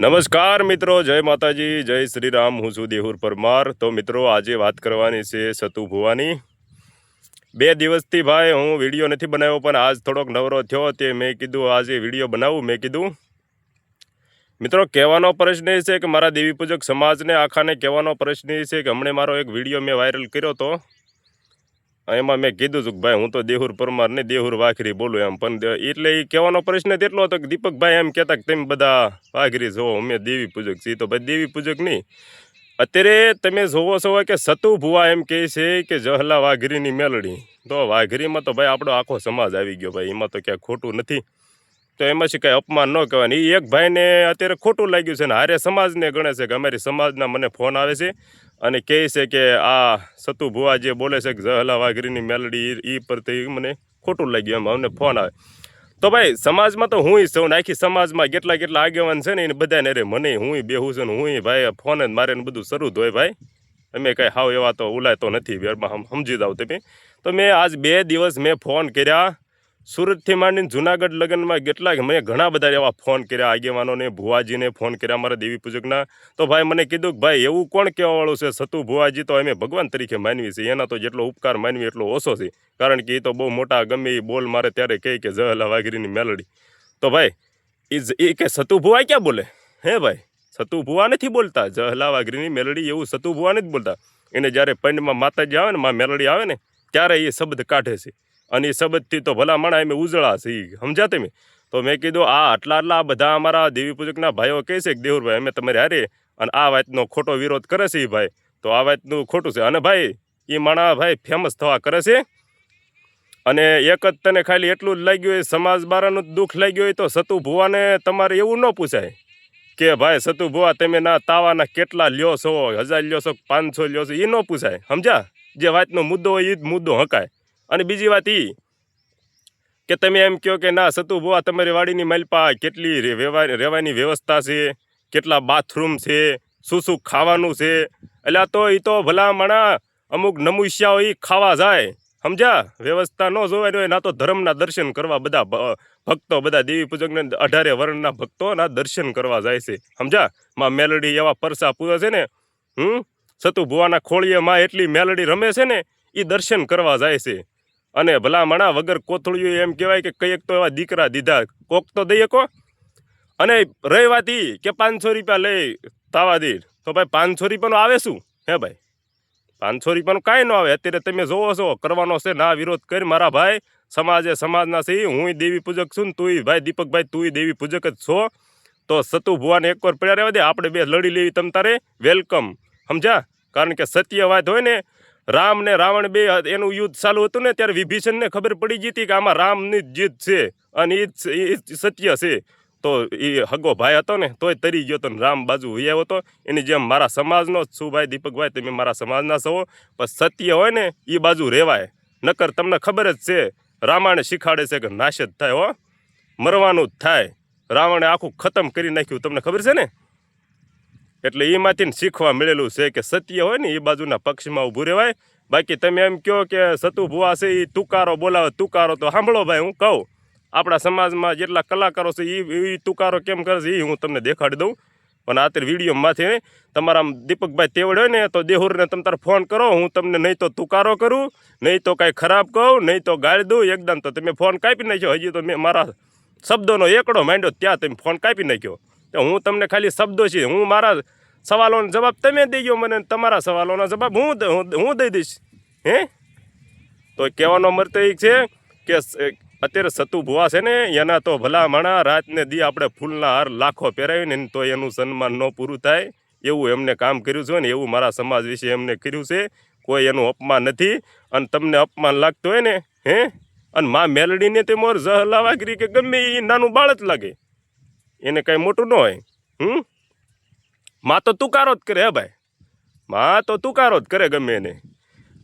નમસ્કાર મિત્રો, જય માતાજી, જય શ્રી રામ હું છું દેહુર પરમાર. તો મિત્રો, આજે વાત કરવાની છે સતુ ભુવાની. બે દિવસથી ભાઈ હું વીડિયો નથી બનાવ્યો, પણ આજ થોડોક નવરો થયો તે મેં કીધું આજે વીડિયો બનાવું, મેં કીધું. મિત્રો, કહેવાનો પ્રશ્ન એ છે કે મારા દેવી પૂજક સમાજને આખાને કહેવાનો પ્રશ્ન એ છે કે હમણે મારો એક વીડિયો મેં વાયરલ કર્યો હતો એમાં મેં કીધું હતું કે ભાઈ, હું તો દેહુર પરમાર ને દેહુર વાઘરી બોલું એમ. પણ એટલે એ કહેવાનો પ્રશ્ન તેટલો હતો કે દીપકભાઈ એમ કહેતા કે તમે બધા વાઘરી છો અમે દેવી પૂજક છીએ. તો ભાઈ, દેવી પૂજક નહીં. અત્યારે તમે જોવો છો કે સતુ ભુવા એમ કહે છે કે જહલા વાઘરીની મેલડી. તો વાઘરીમાં તો ભાઈ આપણો આખો સમાજ આવી ગયો ભાઈ. એમાં તો ક્યાંય ખોટું નથી. તો એમાં શું કાંઈ અપમાન ન કહેવાય એ એક ભાઈને અત્યારે ખોટું લાગ્યું છે ને, હારે સમાજને ગણે છે કે અમારી સમાજના મને ફોન આવે છે. અને કહે છે કે આ સતુ ભુવા જે બોલે છે કે જહલા વાઘરીની મેલડી એ પરથી મને ખોટું લાગ્યું એમ, અમને ફોન આવે. તો ભાઈ, સમાજમાં તો હું છું ને આખી સમાજમાં કેટલા કેટલા આગેવાન છે ને, એને બધાને અરે મને હું બેહું છું ને હું ભાઈ ફોન જ મારે બધું શરૂ હોય ભાઈ. અમે કાંઈ હાવ એવા તો ઉલાય તો નથી સમજી જાઓ તમે. તો મેં આજ બે દિવસ મેં ફોન કર્યા સુરતથી માંડીને જુનાગઢ લગ્નમાં કેટલાક મેં ઘણા બધા એવા ફોન કર્યા, આગેવાનોને, ભુવાજીને ફોન કર્યા મારા દેવી પૂજકના. તો ભાઈ મને કીધું કે ભાઈ એવું કોણ કહેવાવાળું છે? સતુ ભુવાજી તો અમે ભગવાન તરીકે માનવી છે એના તો જેટલો ઉપકાર માનવી એટલો ઓછો છે. કારણ કે એ તો બહુ મોટા, ગમે એ બોલ મારે ત્યારે કહે કે જહલા વાઘરીની મેલડી. તો ભાઈ એ જ- એ કે સતુ ભુવા ક્યાં બોલે? હે ભાઈ, સતુ ભુવા નથી બોલતા? જહલા વાઘરીની મેલડી એવું સતુ ભુવા નથી બોલતા? એને જ્યારે પંડમાં માતાજી આવે ને, માં મેલડી આવે ને, ત્યારે એ શબ્દ કાઢે છે. અને એ શબ્દથી તો ભલા માણા એમ ઉજળા છે સમજાતે તમે તો મેં કીધું, આ આટલા આટલા બધા અમારા દેવી પૂજકના ભાઈઓ કહે છે કે દેવુરભાઈ, અમે તમારે હારે અને આ વાતનો ખોટો વિરોધ કરે છે એ ભાઈ. તો આ વાતનું ખોટું છે. અને ભાઈ એ માણા ભાઈ ફેમસ થવા કરે છે. અને એક જ તને ખાલી એટલું જ લાગ્યું હોય, સમાજ બારાનું દુઃખ લાગ્યું હોય તો સતુ ભુવાને તમારે એવું ન પૂછાય કે, ભાઈ, સતુ ભુવા, તમે ના તાવાના કેટલા લ્યો છો? હજાર લ્યો છો પાંચસો લ્યો છો? એ ન પૂછાય. સમજ્યા જે વાતનો મુદ્દો હોય એ જ મુદ્દો હકાય. અને બીજી વાત એ કે તમે એમ કહો કે ના, સતુ ભુવા, તમારી વાડીની મલપા કેટલી રહેવાની વ્યવસ્થા છે, કેટલા બાથરૂમ છે, શું શું ખાવાનું છે? એટલે તો એ તો ભલા માણા અમુક નમુષ્યાઓ એ ખાવા જાય, સમજ્યા? વ્યવસ્થા ન જોવાની હોય ના તો ધર્મના દર્શન કરવા બધા ભક્તો બધા દેવી પૂજકને અઢારે વર્ણના ભક્તોના દર્શન કરવા જાય છે, સમજ્યા? માં મેલડી એવા પરસા પૂરે છે ને, હમ? સતુ ભુવાના ખોળીએ માં એટલી મેલડી રમે છે ને એ દર્શન કરવા જાય છે. અને ભલા મણા વગર કોથળીઓ એમ કહેવાય કે કંઈક તો એવા દીકરા દીધા. કોક તો દઈએ કો. અને રહી વાત ઈ કે પાંચસો રૂપિયા લઈ તાવા દીઠ તો ભાઈ પાંચસો રૂપિયાનું આવે શું? હે ભાઈ? પાંચસો રૂપિયાનું કાંઈ ન આવે. અત્યારે તમે જોવો છો, કરવાનો છે. ના, વિરોધ કરી. મારા ભાઈ, સમાજે સમાજના છે. હું દેવી પૂજક છું ને તુંય ભાઈ દીપકભાઈ, તુંય દેવી પૂજક જ છો. તો સતુ ભુવાને એકવાર પડ્યા રહેવા દે. આપણે બે લડી લેવી તમ તારે. વેલકમ. સમજ્યા? કારણ કે સત્ય વાત હોય ને રામ ને રાવણ બે એનું યુદ્ધ ચાલુ હતું ને ત્યારે વિભીષણને ખબર પડી હતી કે આમાં રામની જ જીત છે અને એ સત્ય છે. તો એ હગો ભાઈ હતો ને, તોય તરી ગયો તો ને રામ બાજુ વૈયાવો હતો. એની જેમ મારા સમાજનો સુભાઈ ભાઈ દીપકભાઈ, તમે મારા સમાજના છો. પણ સત્ય હોય ને એ બાજુ રહેવાય નકર તમને ખબર જ છે, રામાયણ શીખાડે છે કે નાશ જ થાય, હો. મરવાનું જ થાય. રાવણે આખું ખતમ કરી નાખ્યું, તમને ખબર છે ને? એટલે એમાંથી શીખવા મળેલું છે કે સત્ય હોય ને એ બાજુના પક્ષમાં ઊભું રહેવાય. બાકી તમે એમ કહો કે સતુ ભુવા છે એ તુકારો બોલાવે, તુકારો તો સાંભળો ભાઈ, હું કહું. આપણા સમાજમાં જેટલા કલાકારો છે એ તુકારો કેમ કરે છે એ હું તમને દેખાડી દઉં. પણ આ તે વિડીયોમાંથી તમારા દીપકભાઈ તેવડ હોય ને, તો દેહુરને તમે તારે ફોન કરો, હું તમને નહીં તો તુકારો કરું, નહીં તો કાંઈ ખરાબ કહું, નહીં તો ગાળી દઉં, એકદમ તો તમે ફોન કાપી નાખ્યો. હજી તો મેં મારા શબ્દોનો એકડો માંડ્યો, ત્યાં તમે ફોન કાપી નાખ્યો. હું તમને ખાલી શબ્દો છે, હું મારા સવાલોનો જવાબ તમે દઈ ગયો મને તમારા સવાલોનો જવાબ હું હું દઈ દઈશ. હે? તો કહેવાનો મર્ત એ છે કે અત્યારે સતુ ભુવા છે ને, એના તો ભલા માણા રાતને દી આપણે ફૂલના હાર લાખો પહેરાવીને તો એનું સન્માન ન પૂરું થાય. એવું એમને કામ કર્યું છે ને, એવું મારા સમાજ વિશે એમને કર્યું છે. કોઈ એનું અપમાન નથી. અને તમને અપમાન લાગતું હોય ને, હે? અને મા મેલડીને તે મોર જહલા વાગરી કે ગમે એ નાનું બાળ જ લાગે. એને કાંઈ મોટું ન હોય. હમ? માં તો તુકારો જ કરે હે ભાઈ. માં તો તુકારો જ કરે ગમે એને.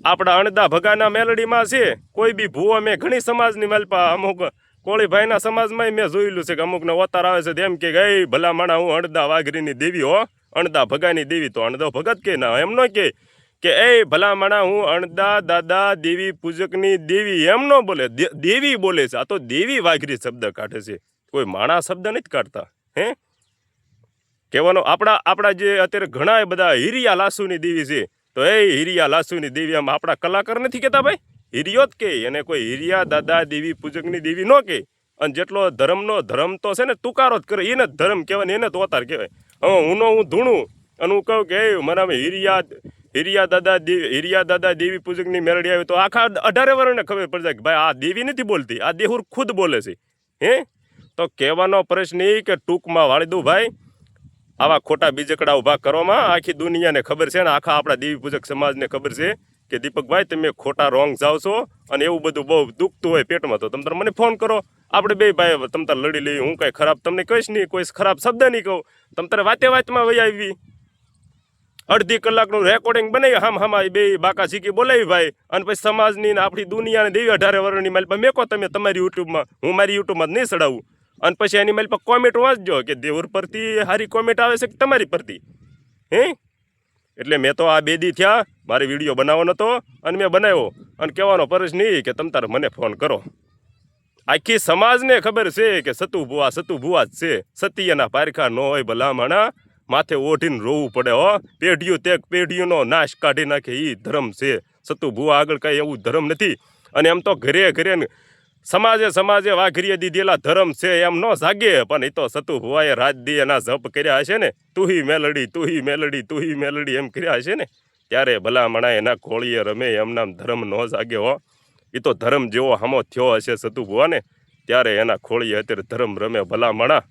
આપણા અણદા ભગાના મેલડીમાં છે, કોઈ બી ભૂવો મેં ઘણી સમાજની મેલપા અમુક કોળીભાઈના સમાજમાં મેં જોયેલું છે કે અમુકને ઓતાર આવે છે તો એમ કે, ગઈ ભલા માણા હું અણદા વાઘરીની દેવી હો, અણદા ભગાની દેવી તો અણદો ભગત કે ના એમ ન કે કે, એ ભલા માણા હું અણદા, દાદા, દેવી પૂજકની દેવી એમ ન બોલે. દેવી બોલે છે. આ તો દેવી વાઘરી શબ્દ કાઢે છે. કોઈ માણા શબ્દ નથી કાઢતા. હે? કહેવાનો આપણા આપણા જે અત્યારે ઘણા બધા હિરિયા લાસુની દેવી છે, તો એ હિરિયા લાસુની દેવી આમ આપણા કલાકાર નથી કહેતા ભાઈ? હિરિયો જ કહે એને કોઈ હિરિયા, દાદા, દેવી પૂજકની દેવી ન કહે અને જેટલો ધર્મનો ધર્મ તો છે ને, તુકારો જ કરે. એને ધર્મ કહેવાય એને તો અવતાર કહેવાય. હવે હું નો, હું ધૂણું અને હું કહું કે, એ, મારા હિરિયા હિરિયા દાદા હિરિયા દાદા દેવી પૂજકની મેળડી આવી તો આખા અઢારે વર્ષને ખબર પડી જાય કે ભાઈ આ દેવી નથી બોલતી, આ દેહુર ખુદ બોલે છે. હે? તો કહેવાનો પ્રશ્ન એ કે ટૂંકમાં વાળી દઉં ભાઈ, આવા ખોટા બીજકડા ઊભા કરવામાં આખી દુનિયાને ખબર છે ને આખા આપણા દેવી પૂજક સમાજને ખબર છે કે દીપકભાઈ, તમે ખોટા રોંગ જાઓ છો અને એવું બધું બહુ દુખતું હોય પેટમાં તો તમે મને ફોન કરો. આપણે બે ભાઈ તમ તાર લડી લઈએ, હું કાંઈ ખરાબ તમને કહીશ નહીં, કોઈ ખરાબ શબ્દ નહીં કહું. તમ તારે વાતે વાતમાં વહી આવી. અડધી કલાકનું રેકોર્ડિંગ બનાવી, હામ હમાય બે બાકા શીખી બોલાવી ભાઈ. અને પછી સમાજની ને આપણી દુનિયાને દેવી અઢારે વર્ષની મારી પાસે મેકો તમે તમારી યુટ્યુબમાં. હું મારી યુટ્યુબમાં નહીં ચડાવું અને પછી એની મારી પાસે કોમેન્ટ વાંચજો કે દેવર પરથી સારી કોમેન્ટ આવે છે કે તમારી પરથી? હે? એટલે મેં તો આ બે દી થયા, મારે વીડિયો બનાવવાનો હતો અને મેં બનાવ્યો. અને કહેવાનો પરસ નહીં કે તમ તારે મને ફોન કરો. આખી સમાજને ખબર છે કે સતુ ભુવા સતુ ભુવા જ છે. સતી એના પારખા ન હોય ભલામણા. માથે ઓઢીને રોવું પડે, હો. પેઢીઓ તે પેઢીઓનો નાશ કાઢી નાખે એ ધર્મ છે. સતુ ભુવા આગળ કાંઈ એવું ધર્મ નથી. અને એમ તો ઘરે ઘરે સમાજે સમાજે વાઘરીએ દીધેલા ધર્મ છે, એમ ન જાગે. પણ એ તો સતુ ભુવાએ રાત દી એના જપ કર્યા હશે ને. તુહી મેલડી તુહી મેલડી તુહી મેલડી એમ કર્યા હશે ને. ત્યારે ભલામણા એના ખોળીએ રમે એમના ધર્મ ન જાગે, હો. એ તો ધર્મ જેવો હામો થયો હશે સતુ ભુવાને. ત્યારે એના ખોળીએ અત્યારે ધર્મ રમે ભલામણા.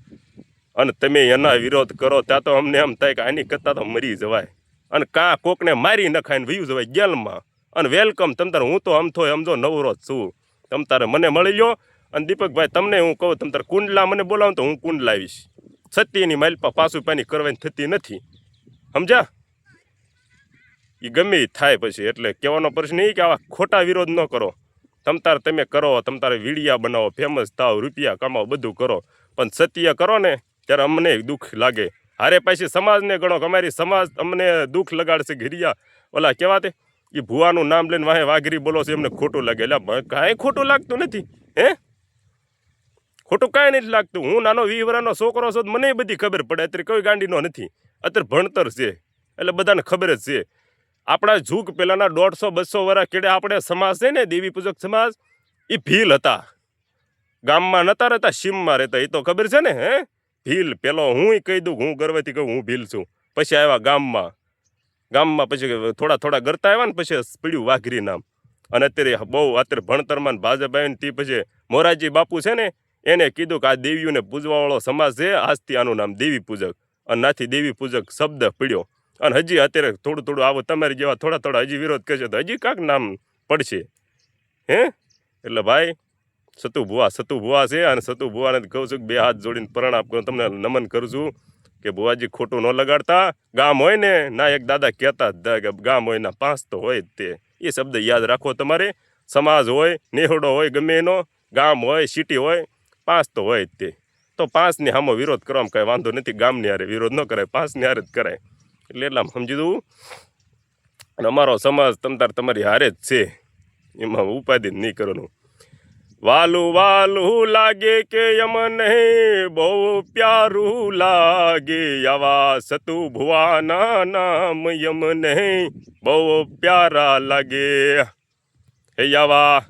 અને તમે એના વિરોધ કરો, ત્યાં તો અમને એમ થાય કે આની કરતાં તો મરી જવાય. અને કાં કોકને મારી નખાઈને વયું જવાય જેલમાં અને વેલકમ, તમ તારે હું તો આમ સમજો નવરો જ છું. તમ તારે મને મળી લો અને દીપકભાઈ, તમને હું કહું, તમ તારે કુંડલા મને બોલાવો તો હું કુંડ લાવીશ સત્યની માલપા પાછું પાની કરવાની થતી નથી. સમજ્યા? એ ગમે એ થાય પછી, એટલે કહેવાનો પ્રશ્ન એ કે આવા ખોટા વિરોધ ન કરો. તમ તારે તમે કરો તમતારે વીડિયા બનાવો ફેમસ થાવ, રૂપિયા કમાવો, બધું કરો. પણ સત્ય કરો ને ત્યારે અમને દુઃખ લાગે. હારે પાછી સમાજને ગણો કે અમારી સમાજ અમને દુઃખ લગાડશે ઘીરિયા. ઓલા કહેવા તે? એ ભુવાનું નામ લઈને વાહે વાઘરી બોલો છે, એમને ખોટું લાગે. એટલે કાંઈ ખોટું લાગતું નથી, હે? ખોટું કાંઈ નથી લાગતું. હું નાનો વીવરાનો છોકરો છું મને બધી ખબર પડે. અત્યારે કોઈ ગાંડીનો નથી. અત્યારે ભણતર છે. એટલે બધાને ખબર જ છે. આપણા જૂગ પહેલાંના દોઢસો, બસો વર્ષ કેડે આપણે સમાજ છે ને, દેવી પૂજક સમાજ એ ભીલ હતા. ગામમાં નતા રહેતા, સીમમાં રહેતા. એ તો ખબર છે ને, હે? ભીલ. પેલો હું કહી દઉં હું ગર્વથી કહું હું ભીલ છું. પછી આવ્યા ગામમાં. ગામમાં પછી થોડા થોડા ગરતા આવ્યા ને પછી પીડ્યું વાઘરી નામ. અને અત્યારે બહુ અત્યારે ભણતરમાં ભાજપ આવીને તે પછી મોરારજી બાપુ છે ને, એને કીધું કે આ દેવીઓને પૂજવાવાળો સમાજ છે, આજથી આનું નામ દેવી પૂજક. અને નાથી દેવી પૂજક શબ્દ પીડ્યો. અને હજી અત્યારે થોડું થોડું આવો તમારી જેવા થોડા થોડા હજી વિરોધ કરશે તો હજી કાંક નામ પડશે. હે? એટલે ભાઈ સતુ ભુવા સતુ ભુવા છે અને સતુ ભુવાને કહું છું કે બે હાથ જોડીને પ્રણામ કરું. તમને નમન કરું છું કે ભુવાજી ખોટું ન લગાડતા. ગામ હોય ને, ના એક દાદા કહેતા કે ગામ હોય ના પાંચ તો હોય જ તે. એ શબ્દ યાદ રાખો તમારે. સમાજ હોય, નેહડો હોય, ગમે એનો. ગામ હોય સિટી હોય, પાંચ તો હોય જ તે. તો પાંચની સામો વિરોધ કરવામાં કાંઈ વાંધો નથી. ગામની હારે વિરોધ ન કરાય, પાંચની હારે જ કરાય. એટલે એટલા સમજી દઉં. અને અમારો સમાજ તમતાર તમારી હારે જ છે. એમાં ઉપાધિ નહીં કરવાનું. વાલું વાલું લાગે કે યમને બહુ પ્યારું લાગે. આવા સતુ ભુવાના નામ યમને બહુ પ્યારા લાગે. હે આવા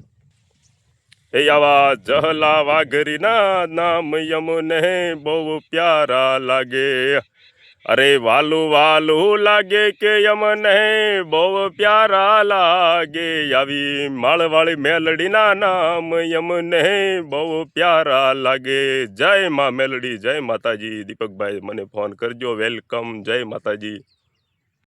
હે આવા જહલા વાઘરીના નામ યમને બહુ પ્યારા લાગે. અરે વાલુ વાલુ લાગે કે યમને બહુ પ્યારા લાગે. આવી માળવાળી મેલડીના નામ યમને બહુ પ્યારા લાગે. જય મા મેલડી, જય માતાજી. દીપકભાઈ, મને ફોન કરજો. વેલકમ. જય માતાજી.